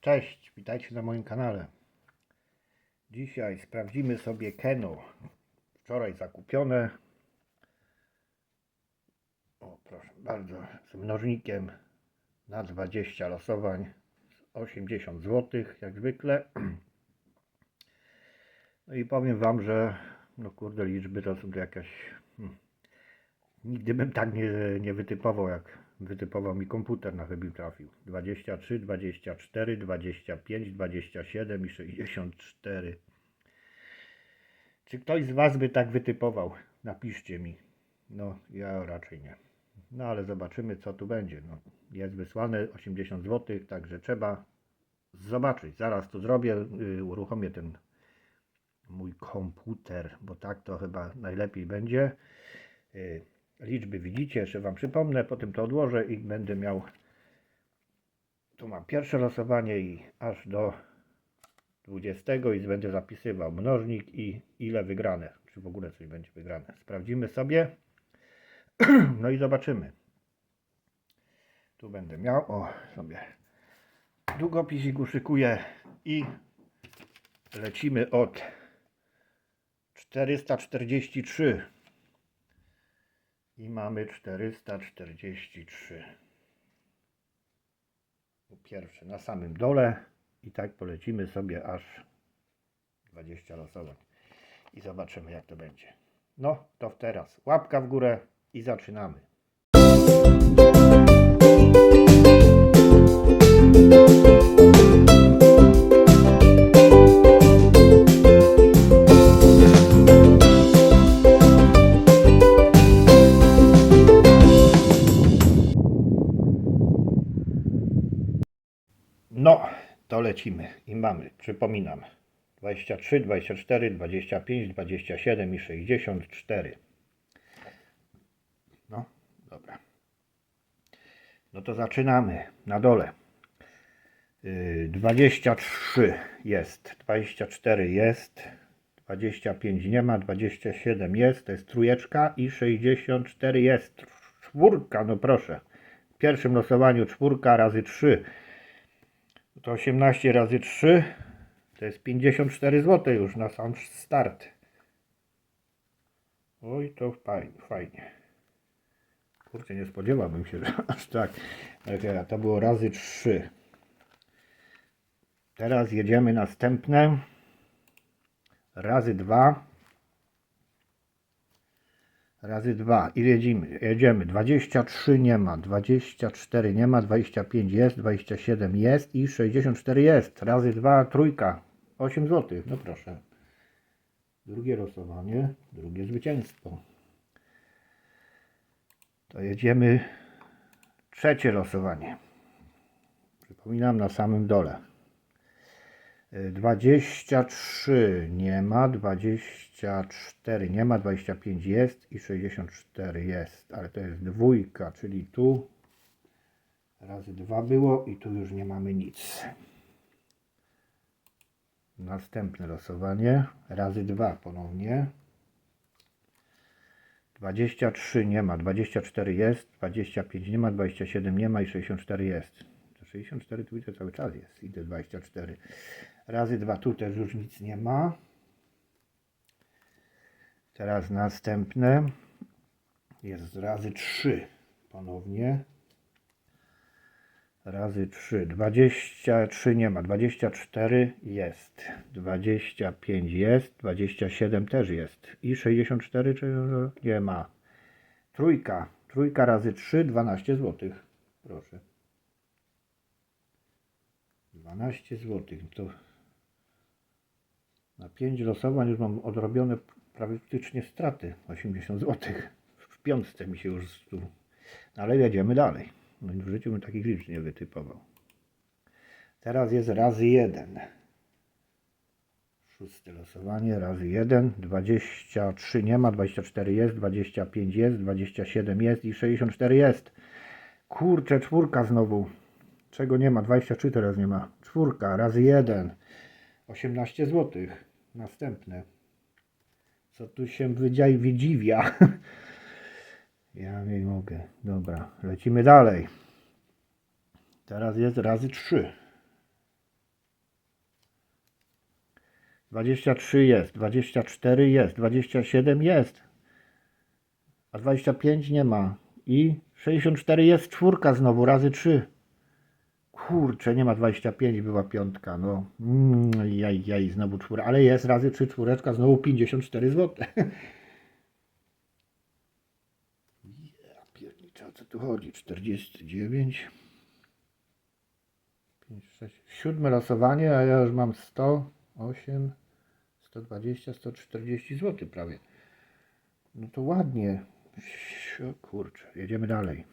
Cześć, witajcie na moim kanale. Dzisiaj sprawdzimy sobie Keno. Wczoraj zakupione. O, proszę bardzo, z mnożnikiem na 20 losowań. 80 zł, jak zwykle. No i powiem Wam, że no kurde, liczby to są to jakaś... Hmm, nigdy bym tak nie, nie wytypował, jak wytypował mi komputer na chybił trafił. 23, 24, 25, 27 i 64. Czy ktoś z Was by tak wytypował? Napiszcie mi. No, ja raczej nie. No, ale zobaczymy, co tu będzie. No, jest wysłane 80 zł, także trzeba zobaczyć. Zaraz to zrobię. Yy, uruchomię ten mój komputer, bo tak to chyba najlepiej będzie. Yy, liczby widzicie, jeszcze Wam przypomnę, potem to odłożę i będę miał tu mam pierwsze losowanie i aż do 20 i będę zapisywał mnożnik i ile wygrane, czy w ogóle coś będzie wygrane. Sprawdzimy sobie, no i zobaczymy. Tu będę miał, o sobie długopisik uszykuję i lecimy od 443 i mamy 443. Pierwszy na samym dole i tak polecimy sobie aż 20 losowań i zobaczymy jak to będzie. No to teraz łapka w górę i zaczynamy. Lecimy i mamy, przypominam, 23, 24, 25, 27 i 64. No, dobra. No to zaczynamy na dole. Yy, 23 jest, 24 jest, 25 nie ma, 27 jest, to jest trójeczka i 64 jest. Czwórka, no proszę. W pierwszym losowaniu czwórka razy 3 to 18 razy 3 to jest 54 zł już na sam start. Oj, to fajnie, fajnie. Kurczę, nie spodziewałbym się, że aż tak. Ale To było razy 3. Teraz jedziemy następne. Razy 2. Razy 2 i jedziemy, jedziemy. 23 nie ma, 24 nie ma, 25 jest, 27 jest i 64 jest. Razy 2, trójka. 8 zł. No proszę. Drugie losowanie, drugie zwycięstwo. To jedziemy trzecie losowanie. Przypominam na samym dole. 23 nie ma, 24 nie ma, 25 jest i 64 jest, ale to jest dwójka, czyli tu razy 2 było i tu już nie mamy nic. Następne losowanie, razy 2 ponownie. 23 nie ma, 24 jest, 25 nie ma, 27 nie ma i 64 jest. To 64 tu widzę cały czas jest i te 24. Razy 2 tu też już nic nie ma. Teraz następne jest razy 3 ponownie. Razy 3. 23 nie ma. 24 jest. 25 jest. 27 też jest. I 64 czy nie ma. Trójka. Trójka razy 3. 12 zł. Proszę. 12 zł. To na 5 losowań już mam odrobione praktycznie straty 80 zł. W piątce mi się już tu. Ale jedziemy dalej. No w życiu bym takich liczb nie wytypował. Teraz jest razy 1. Szóste losowanie, razy 1. 23 nie ma, 24 jest, 25 jest, 27 jest i 64 jest. Kurczę, czwórka znowu. Czego nie ma? 23 teraz nie ma. Czwórka, razy 1. 18 zł następne. Co tu się wydziaj wydziwia? ja nie mogę. Dobra, lecimy dalej. Teraz jest razy 3. 23 jest, 24 jest, 27 jest, a 25 nie ma. I 64 jest czwórka znowu razy 3. Kurczę, nie ma 25, była piątka, no. Mm, jaj, jaj, znowu czwórka, ale jest razy 3, czwóreczka, znowu 54 zł. Ja pierniczę, o co tu chodzi? 49. 5, 6, siódme losowanie, a ja już mam 108, 120, 140 zł prawie. No to ładnie. O kurczę, jedziemy dalej.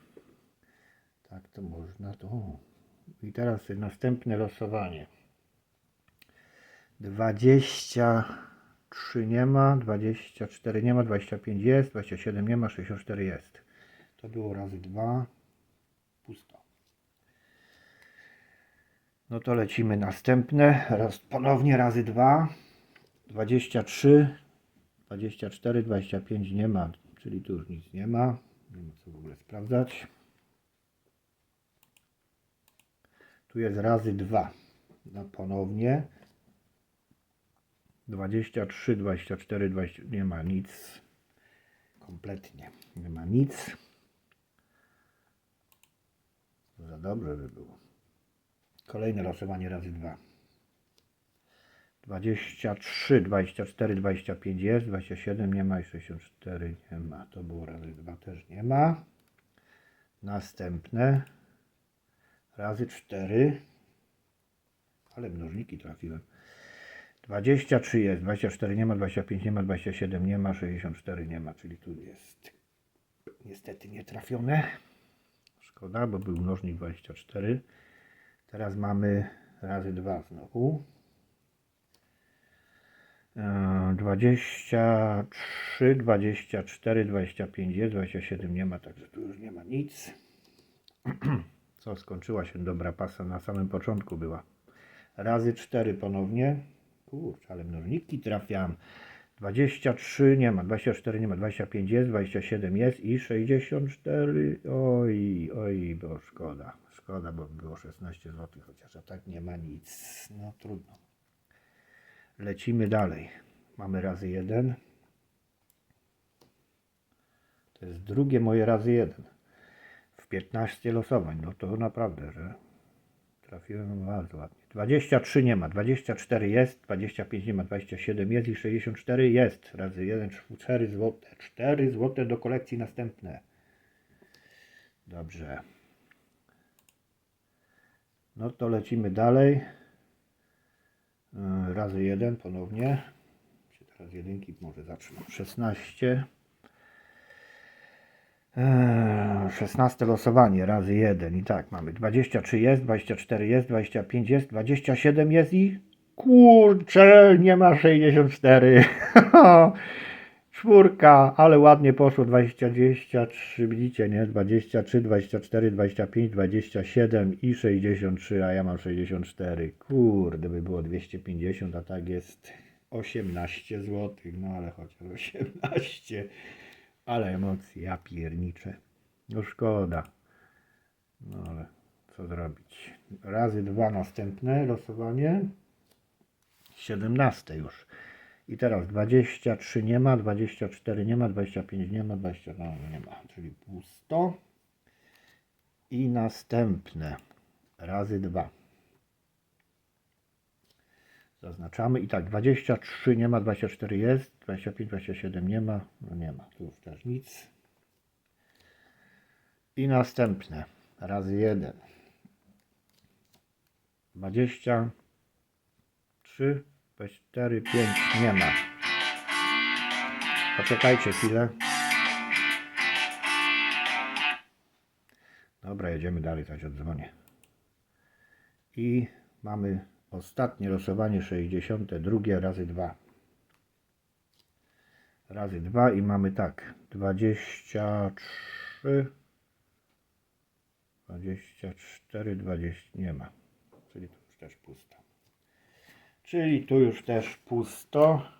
Tak to można, to. I teraz następne losowanie. 23 nie ma, 24 nie ma, 25 jest, 27 nie ma, 64 jest. To było razy 2, pusto. No to lecimy następne. Raz, ponownie razy 2. 23, 24, 25 nie ma, czyli tu już nic nie ma. Nie ma co w ogóle sprawdzać. Tu jest razy 2. No ponownie. 23, 24, 20 nie ma nic. Kompletnie nie ma nic. Za dobrze by było. Kolejne losowanie razy 2. 23, 24, 25 jest, 27 nie ma i 64 nie ma. To było razy 2 też nie ma. Następne razy 4. Ale mnożniki trafiłem. 23 jest, 24 nie ma, 25 nie ma, 27 nie ma, 64 nie ma, czyli tu jest niestety nietrafione. Szkoda, bo był mnożnik 24. Teraz mamy razy 2 znowu. E, 23, 24, 25 jest, 27 nie ma, także tu już nie ma nic. Co, skończyła się dobra pasa, na samym początku była. Razy 4 ponownie. Kurczę, ale mnożniki trafiam. 23 nie ma, 24 nie ma, 25 jest, 27 jest i 64. Oj, oj, bo szkoda. Szkoda, bo było 16 zł, chociaż a tak nie ma nic. No trudno. Lecimy dalej. Mamy razy 1. To jest drugie moje razy 1. W 15 losowań. No to naprawdę, że trafiłem bardzo ładnie. 23 nie ma, 24 jest, 25 nie ma, 27 jest i 64 jest. Razy 1, 4 złote. 4 złote do kolekcji następne. Dobrze. No to lecimy dalej. Yy, Razy 1 ponownie. Teraz jedynki może zacznę. 16. Eee, 16 losowanie razy 1 i tak mamy 23 jest, 24 jest, 25 jest, 27 jest i kurczę, nie ma 64. Czwórka, ale ładnie poszło 20, 23, widzicie, nie? 23, 24, 25, 27 i 63, a ja mam 64. Kurde, by było 250, a tak jest 18 zł. No ale chociaż 18. Ale emocje, ja pierniczę. No szkoda. No ale co zrobić? Razy dwa następne losowanie. 17 już. I teraz 23 nie ma, 24 nie ma, 25 nie ma, 20 no, nie ma, czyli pusto. I następne razy 2. Zaznaczamy i tak 23 nie ma, 24 jest, 25, 27 nie ma, no nie ma, tu już też nic. I następne razy 1. 23, 24, 5 nie ma. Poczekajcie chwilę. Dobra, jedziemy dalej, coś odzwonię. I mamy ostatnie losowanie 62 razy 2. Razy 2 i mamy tak 23 24 20 nie ma. Czyli tu już też pusto. Czyli tu już też pusto.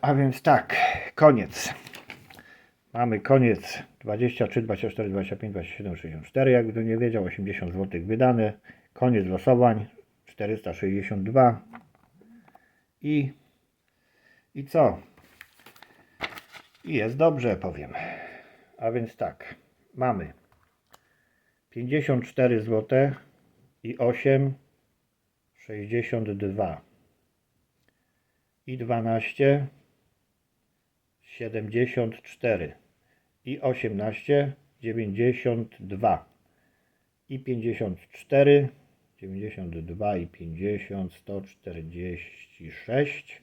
A więc tak, koniec. Mamy koniec 23, 24, 25, 27, 64. Jakby nie wiedział, 80 zł wydane. Koniec losowań. 462. I, i co? I jest dobrze, powiem. A więc tak, mamy 54 zł i 8, 62 i 12, 74 i 18, 92 i 54, 92 i 50, 146,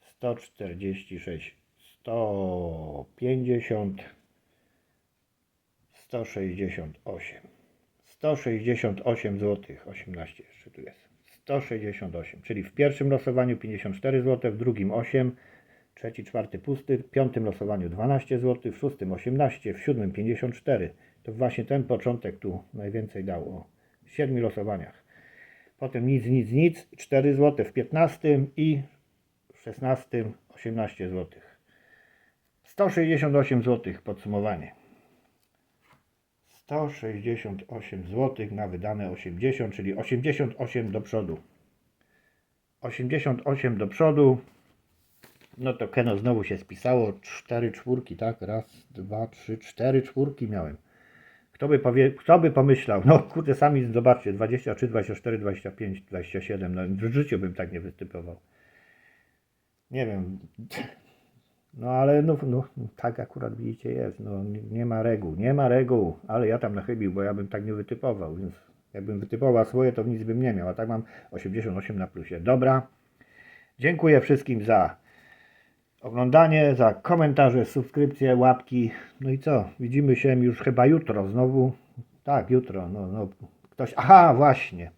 146, 150, 168. 168 zł. 18 jeszcze tu jest. 168, czyli w pierwszym losowaniu 54 zł, w drugim 8, trzeci, czwarty pusty, w piątym losowaniu 12 zł, w szóstym 18, w siódmym 54. To właśnie ten początek tu najwięcej dał o 7 losowaniach. Potem nic, nic, nic, 4 zł w 15 i w 16 18 zł. 168 zł podsumowanie. 168 zł na wydane 80, czyli 88 do przodu. 88 do przodu. No to Keno znowu się spisało. 4 czwórki, tak? Raz, dwa, trzy, cztery czwórki miałem. Kto by, powie, kto by pomyślał? No kurde, sami zobaczcie. 23, 24, 25, 27. No w życiu bym tak nie wystypował. Nie wiem. No ale no, no tak akurat widzicie jest. No nie ma reguł, nie ma reguł, ale ja tam nachybił, bo ja bym tak nie wytypował, więc jakbym wytypował swoje, to nic bym nie miał, a tak mam 88 na plusie. Dobra. Dziękuję wszystkim za oglądanie, za komentarze, subskrypcje, łapki. No i co? Widzimy się już chyba jutro znowu. Tak, jutro. No, no. Ktoś. Aha, właśnie.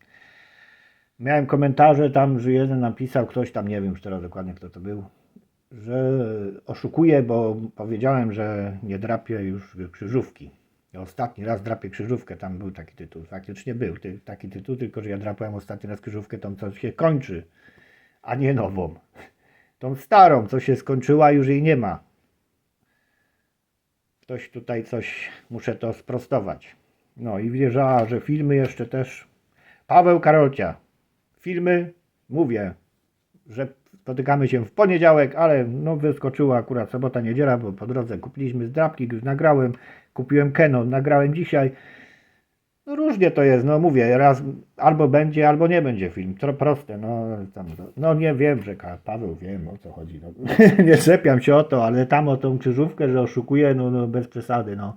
Miałem komentarze tam, że jeden napisał, ktoś tam, nie wiem już teraz dokładnie kto to był, że oszukuję, bo powiedziałem, że nie drapię już krzyżówki. Ostatni raz drapię krzyżówkę, tam był taki tytuł, faktycznie był ty, taki tytuł, tylko że ja drapałem ostatni raz krzyżówkę, tą co się kończy, a nie nową. Tą starą, co się skończyła, już jej nie ma. Ktoś tutaj coś, muszę to sprostować. No i wierzała, że filmy jeszcze też. Paweł Karolcia. Filmy, mówię, że spotykamy się w poniedziałek, ale no wyskoczyła akurat sobota, niedziela, bo po drodze kupiliśmy zdrapki, już nagrałem, kupiłem Keno, nagrałem dzisiaj. No różnie to jest, no mówię, raz albo będzie, albo nie będzie film, to proste, no tam, no nie wiem, że Paweł, wiem o co chodzi, no. nie czepiam się o to, ale tam o tą krzyżówkę, że oszukuje, no, no bez przesady, no.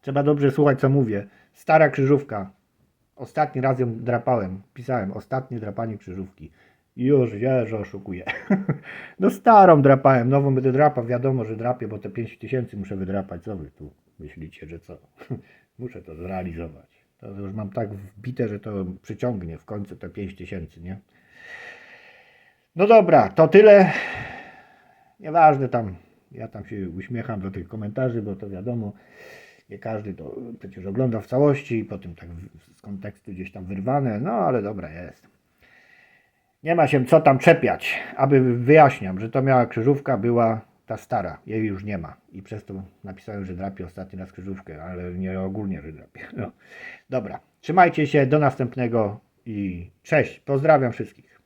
Trzeba dobrze słuchać, co mówię. Stara krzyżówka, Ostatni raz ją drapałem. Pisałem ostatnie drapanie krzyżówki. Już wie, że oszukuję. No starą drapałem, nową będę drapał. Wiadomo, że drapię, bo te 5 tysięcy muszę wydrapać. Co wy tu myślicie, że co? Muszę to zrealizować. To już mam tak wbite, że to przyciągnie w końcu te 5 tysięcy, nie? No dobra, to tyle. Nieważne tam. Ja tam się uśmiecham do tych komentarzy, bo to wiadomo. Nie każdy to przecież ogląda w całości, potem tak z kontekstu gdzieś tam wyrwane, no ale dobra jest. Nie ma się co tam czepiać, aby wyjaśniam, że to miała krzyżówka, była ta stara, jej już nie ma. I przez to napisałem, że drapie ostatni raz krzyżówkę, ale nie ogólnie, że drapie. No. Dobra, trzymajcie się, do następnego i cześć, pozdrawiam wszystkich.